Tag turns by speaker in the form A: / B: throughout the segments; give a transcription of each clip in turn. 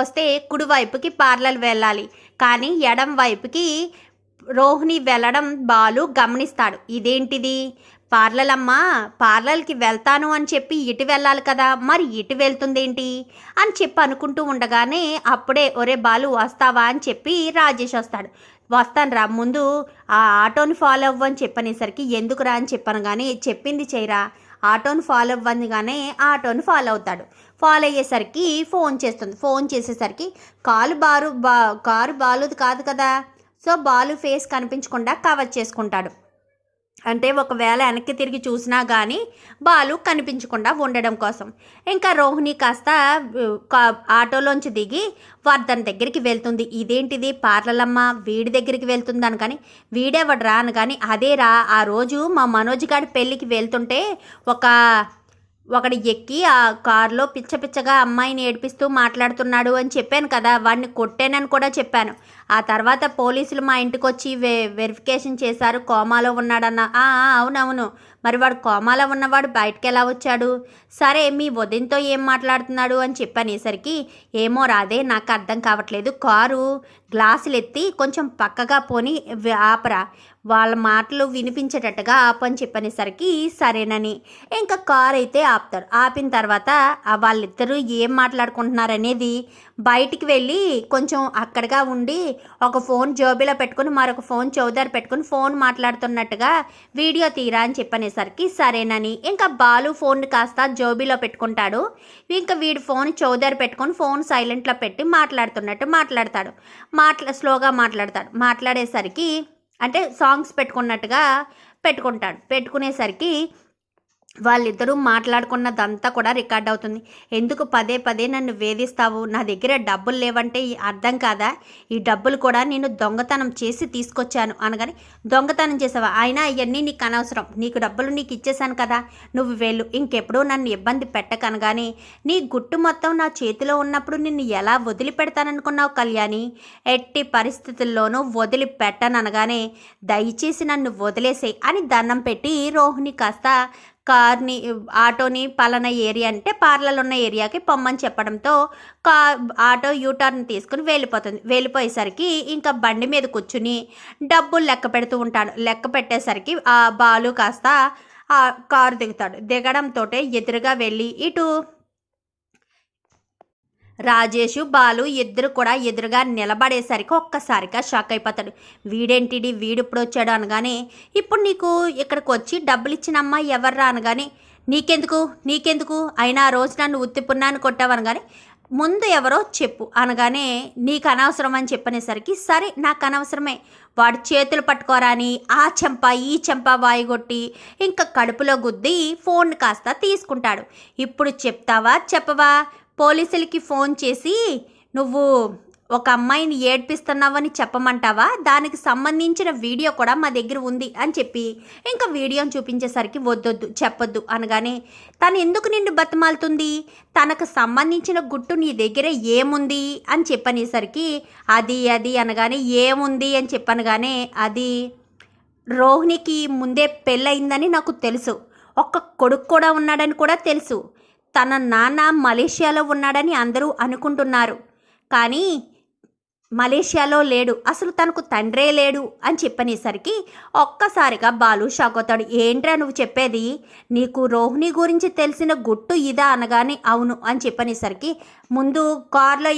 A: వస్తే కుడివైపుకి పార్లర్ వెళ్ళాలి. కానీ ఎడం వైపుకి రోహిణి వెళ్ళడం బాలు గమనిస్తాడు. ఇదేంటిది? పార్లలమ్మ పార్లర్కి వెళ్తాను అని చెప్పి ఇటు వెళ్ళాలి కదా మరి ఇటు వెళ్తుందేంటి? అని చెప్పి అనుకుంటూ ఉండగానే అప్పుడే ఒరే బాలు వస్తావా? అని చెప్పి రాజేష్ వస్తాడు. వస్తాను రా ముందు ఆ ఆటోని ఫాలో అవ్వని చెప్పనేసరికి ఎందుకురా? అని చెప్పాను కానీ చెప్పింది చేయరా ఆటోని ఫాలో అవ్వగానే ఆటోని ఫాలో అవుతాడు. ఫాలో అయ్యేసరికి ఫోన్ చేస్తుంది. ఫోన్ చేసేసరికి కాలు బారు బా కారు బాలుది కాదు కదా. సో బాలు ఫేస్ కనిపించకుండా కవర్ చేసుకుంటాడు. అంటే ఒకవేళ వెనక్కి తిరిగి చూసినా కానీ బాలు కనిపించకుండా ఉండడం కోసం. ఇంకా రోహిణి కాస్త ఆటోలోంచి దిగి వర్ధన్ దగ్గరికి వెళ్తుంది. ఇదేంటిది? పార్లలమ్మ వీడి దగ్గరికి వెళ్తుంది కానీ వీడెవడరా రాను కానీ అదేరా ఆ రోజు మా మనోజ్ గారి పెళ్ళికి వెళ్తుంటే ఒక ఒకడు ఎక్కి ఆ కారులో పిచ్చ పిచ్చగా అమ్మాయిని ఏడిపిస్తూ మాట్లాడుతున్నాడు అని చెప్పాను కదా వాడిని కొట్టానని కూడా చెప్పాను. ఆ తర్వాత పోలీసులు మా ఇంటికి వచ్చి వె వెరిఫికేషన్ చేశారు. కోమాలో ఉన్నాడన్న. ఆ, అవునవును. మరి వాడు కోమాలో ఉన్నవాడు బయటకు ఎలా వచ్చాడు? సరే మీ వదినతో ఏం మాట్లాడుతున్నాడు అని చెప్పనేసరికి ఏమో రాదే నాకు అర్థం కావట్లేదు. కారు గ్లాసులు ఎత్తి కొంచెం పక్కగా పోని ఆపరా. వాళ్ళ మాటలు వినిపించేటట్టుగా ఆపని చెప్పనేసరికి సరేనని. ఇంకా కార్ అయితే ఆపుతారు ఆపిన తర్వాత వాళ్ళిద్దరూ ఏం మాట్లాడుకుంటున్నారనేది బయటికి వెళ్ళి కొంచెం అక్కడగా ఉండి ఒక ఫోన్ జోబీలో పెట్టుకుని మరొక ఫోన్ చౌదారు పెట్టుకుని ఫోన్ మాట్లాడుతున్నట్టుగా వీడియో తీరా అని చెప్పని అనేసరికి సరేనని. ఇంకా బాలు ఫోన్ కాస్త జోబీలో పెట్టుకుంటాడు. ఇంకా వీడు ఫోన్ చౌదరి పెట్టుకొని ఫోన్ సైలెంట్లో పెట్టి మాట్లాడుతున్నట్టు మాట్లాడతాడు. మాట్లా స్లోగా మాట్లాడతాడు. మాట్లాడేసరికి అంటే సాంగ్స్ పెట్టుకున్నట్టుగా పెట్టుకుంటాడు. పెట్టుకునేసరికి వాళ్ళిద్దరూ మాట్లాడుకున్నదంతా కూడా రికార్డ్ అవుతుంది. ఎందుకు పదే పదే నన్ను వేధిస్తావు? నా దగ్గర డబ్బులు లేవంటే అర్థం కాదా? ఈ డబ్బులు కూడా నేను దొంగతనం చేసి తీసుకొచ్చాను అనగాని దొంగతనం చేసావా? అయినా అవన్నీ నీకు అనవసరం. నీకు డబ్బులు నీకు ఇచ్చేశాను కదా. నువ్వు వెళ్ళు. ఇంకెప్పుడూ నన్ను ఇబ్బంది పెట్టకనగానే నీ గుట్టు మొత్తం నా చేతిలో ఉన్నప్పుడు నిన్ను ఎలా వదిలిపెడతాననుకున్నావు కళ్యాణి? ఎట్టి పరిస్థితుల్లోనూ వదిలిపెట్టననగానే దయచేసి నన్ను వదిలేసే అని దండం పెట్టి రోహిణి కాస్త కార్ని ఆటోని పలానా ఏరియా అంటే పార్లర్ ఉన్న ఏరియాకి పొమ్మని చెప్పడంతో కా ఆటో యూటర్న్ తీసుకుని వెళ్ళిపోతుంది. వెళ్ళిపోయేసరికి ఇంకా బండి మీద కూర్చుని డబ్బులు లెక్క పెడుతూ ఉంటాడు. లెక్క పెట్టేసరికి ఆ బాలు కాస్త ఆ కారు దిగుతాడు. దిగడంతో ఎదురుగా వెళ్ళి ఇటు రాజేషు బాలు ఇద్దరు కూడా ఎదురుగా నిలబడేసరికి ఒక్కసారిగా షాక్ అయిపోతాడు. వీడేంటిడి వీడు ఇప్పుడు వచ్చాడు అనగానే ఇప్పుడు నీకు ఇక్కడికి వచ్చి డబ్బులు ఇచ్చిన అమ్మాయి ఎవర్రా? అనగానే నీకెందుకు? నీకెందుకు? అయినా ఆ రోజు నన్ను ఉత్తిపున్నాను కొట్టావు అనగానే ముందు ఎవరో చెప్పు అనగానే నీకు అనవసరం అని చెప్పనేసరికి సరే నాకు అనవసరమే వాడు చేతులు పట్టుకోరా అని ఆ చెంప ఈ చెంప వాయిగొట్టి ఇంకా కడుపులో గుద్ది ఫోన్ కాస్త తీసుకుంటాడు. ఇప్పుడు చెప్తావా? చెప్పవా? పోలీసులకి ఫోన్ చేసి నువ్వు ఒక అమ్మాయిని ఏడ్పిస్తున్నావని చెప్పమంటావా? దానికి సంబంధించిన వీడియో కూడా మా దగ్గర ఉంది అని చెప్పి ఇంకా వీడియోని చూపించేసరికి వద్దొద్దు చెప్పొద్దు అనగానే తను ఎందుకు నిన్ను బతిమాలుతుంది? తనకు సంబంధించిన గుట్టు నీ దగ్గర ఏముంది? అని చెప్పనేసరికి అది అది అనగానే ఏముంది? అని చెప్పనగానే అది రోహిణికి ముందే పెళ్ళయిందని నాకు తెలుసు. ఒక్క కొడుకు కూడా ఉన్నాడని కూడా తెలుసు. తన నాన్న మలేషియాలో ఉన్నాడని అందరూ అనుకుంటున్నారు. కానీ మలేషియాలో లేడు. అసలు తనకు తండ్రే లేడు అని చెప్పనేసరికి ఒక్కసారిగా బాలు షాక్ అవుతాడు. ఏంట్రా నువ్వు చెప్పేది? నీకు రోహిణి గురించి తెలిసిన గుట్టు ఇదా? అనగానే అవును అని చెప్పనేసరికి ముందు కార్లో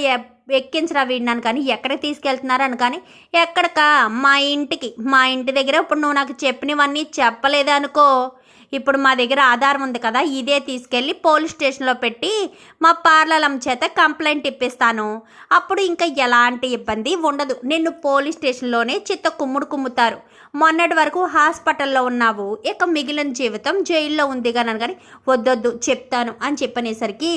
A: ఎక్కించరా వీడినాను కానీ ఎక్కడికి తీసుకెళ్తున్నారు? అని కానీ ఎక్కడికా మా ఇంటికి. మా ఇంటి దగ్గర ఇప్పుడు నువ్వు నాకు చెప్పినవన్నీ చెప్పలేదనుకో. ఇప్పుడు మా దగ్గర ఆధారం ఉంది కదా ఇదే తీసుకెళ్ళి పోలీస్ స్టేషన్లో పెట్టి మా పార్లలం చేత కంప్లైంట్ ఇప్పిస్తాను. అప్పుడు ఇంకా ఎలాంటి ఇబ్బంది ఉండదు. నిన్ను పోలీస్ స్టేషన్లోనే చిత్త కుమ్ముడు కుమ్ముతారు. మొన్నటి వరకు హాస్పిటల్లో ఉన్నావు ఇక మిగిలిన జీవితం జైల్లో ఉంది కానీ కానీ వద్దొద్దు చెప్తాను అని చెప్పనేసరికి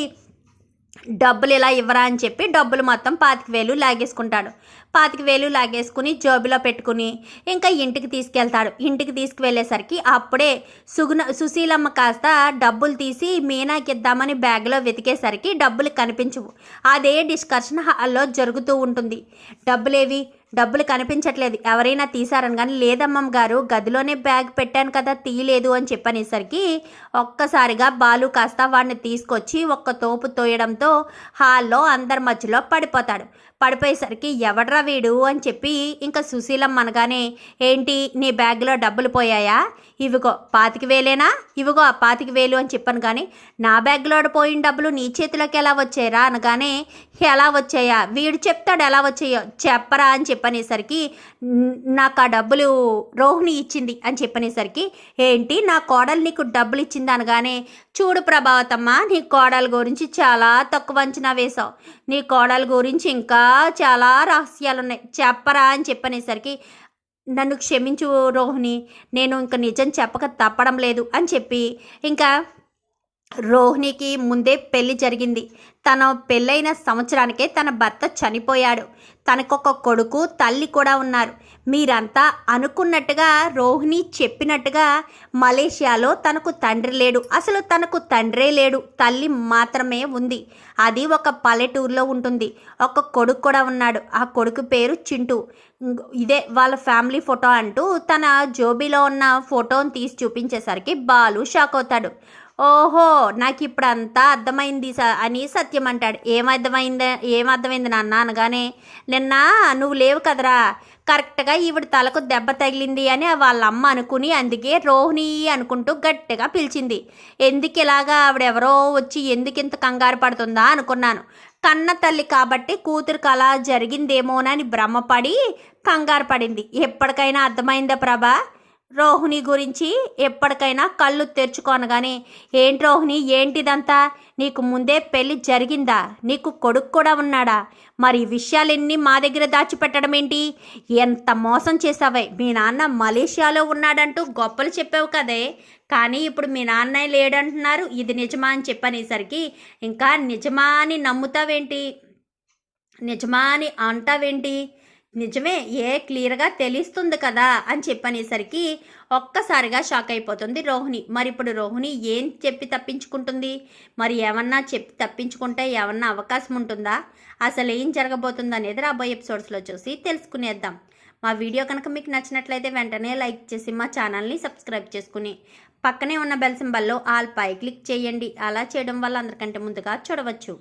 A: డబ్బులు ఇలా ఇవ్వరా అని చెప్పి డబ్బులు మొత్తం పాతిక వేలు లాగేసుకుంటాడు. పాతిక వేలు లాగేసుకుని జోబులో పెట్టుకుని ఇంకా ఇంటికి తీసుకెళ్తాడు. ఇంటికి తీసుకువెళ్ళేసరికి అప్పుడే సుగుణ సుశీలమ్మ కాస్త డబ్బులు తీసి మీనాకి ఇద్దామని బ్యాగ్లో వెతికేసరికి డబ్బులు కనిపించవు. అదే డిస్కషన్ హాల్లో జరుగుతూ ఉంటుంది. డబ్బులేవి? డబ్బులు కనిపించట్లేదు. ఎవరైనా తీసారని కానీ లేదమ్మమ్మ గారు గదిలోనే బ్యాగ్ పెట్టాను కదా తీయలేదు అని చెప్పనేసరికి ఒక్కసారిగా బాలు కాస్త వాడిని తీసుకొచ్చి ఒక్క తోపు తోయడంతో హాల్లో అందరి మధ్యలో పడిపోతాడు. పడిపోయేసరికి ఎవడ్రా వీడు అని చెప్పి ఇంకా సుశీలమ్మ అనగానే ఏంటి నీ బ్యాగ్లో డబ్బులు పోయాయా? ఇవిగో పాతికి వేలేనా? ఇవిగో ఆ పాతికి వేలు అని చెప్పాను కానీ నా బ్యాగ్లో పోయిన డబ్బులు నీ చేతిలోకి ఎలా వచ్చాయరా? అనగానే ఎలా వచ్చాయా? వీడు చెప్తాడు ఎలా వచ్చాయో చెప్పరా? అని చెప్పనేసరికి నాకు ఆ డబ్బులు రోహిణి ఇచ్చింది అని చెప్పనేసరికి ఏంటి నా కోడలు నీకు డబ్బులు ఇచ్చింది? అనగానే చూడు ప్రభావతమ్మ నీ కోడల గురించి చాలా తక్కువ అంచనా వేశావు. నీ కోడల గురించి ఇంకా చాలా రహస్యాలు ఉన్నాయి చెప్పరా అని చెప్పనేసరికి నన్ను క్షమించు రోహిణి నేను ఇంక నిజం చెప్పక తప్పడం లేదు అని చెప్పి ఇంకా రోహిణికి ముందే పెళ్ళి జరిగింది. తన పెళ్ళైన సంవత్సరానికే తన భర్త చనిపోయాడు. తనకొక కొడుకు తల్లి కూడా ఉన్నారు. మీరంతా అనుకున్నట్టుగా రోహిణి చెప్పినట్టుగా మలేషియాలో తనకు తండ్రి లేడు. అసలు తనకు తండ్రే లేడు. తల్లి మాత్రమే ఉంది. అది ఒక పల్లెటూరులో ఉంటుంది. ఒక కొడుకు కూడా ఉన్నాడు. ఆ కొడుకు పేరు చింటూ. ఇదే వాళ్ళ ఫ్యామిలీ ఫోటో అంటూ తన జోబీలో ఉన్న ఫోటోని తీసి చూపించేసరికి బాలు షాక్ అవుతాడు. ఓహో నాకు ఇప్పుడు అంతా అర్థమైంది స- అని సత్యం అంటాడు ఏం ఏమర్థమైంది నాన్న అనగానే నిన్న నువ్వు లేవు కదరా. కరెక్ట్గా ఈవిడ తలకు దెబ్బ తగిలింది అని వాళ్ళ అమ్మ అనుకుని అందుకే రోహిణి అనుకుంటూ గట్టిగా పిలిచింది. ఎందుకు ఇలాగా ఆవిడెవరో వచ్చి ఎందుకు ఇంత కంగారు పడుతుందా అనుకున్నాను. కన్న తల్లి కాబట్టి కూతురికి అలా జరిగిందేమోనని భ్రమపడి కంగారు పడింది. ఎప్పటికైనా అర్థమైందా ప్రభా? రోహిణి గురించి ఎప్పటికైనా కళ్ళు తెరుచుకోనగానే ఏంటి రోహిణి ఏంటిదంతా? నీకు ముందే పెళ్ళి జరిగిందా? నీకు కొడుకు కూడా ఉన్నాడా? మరి విషయాలన్నీ మా దగ్గర దాచిపెట్టడం ఏంటి ఎంత మోసం చేసావే మీ నాన్న మలేషియాలో ఉన్నాడంటూ గొప్పలు చెప్పావు కదే. కానీ ఇప్పుడు మీ నాన్న లేడంటున్నారు. ఇది నిజమా అని చెప్పనేసరికి ఇంకా నిజమా అని నమ్ముతావేంటి? నిజమా అని అంటావేంటి? నిజమే ఏ క్లియర్గా తెలుస్తుంది కదా అని చెప్పనేసరికి ఒక్కసారిగా షాక్ అయిపోతుంది రోహిణి. మరి ఇప్పుడు రోహిణి ఏం చెప్పి తప్పించుకుంటుంది? మరి ఏమన్నా చెప్పి తప్పించుకుంటే ఏమన్నా అవకాశం ఉంటుందా? అసలు ఏం జరగబోతుంది అనేది రాబోయే ఎపిసోడ్స్లో చూసి తెలుసుకునేద్దాం. మా వీడియో కనుక మీకు నచ్చినట్లయితే వెంటనే లైక్ చేసి మా ఛానల్ని సబ్స్క్రైబ్ చేసుకుని పక్కనే ఉన్న బెల్ సింబల్లో ఆల్ పై క్లిక్ చేయండి. అలా చేయడం వల్ల అందరికంటే ముందుగా చూడవచ్చు.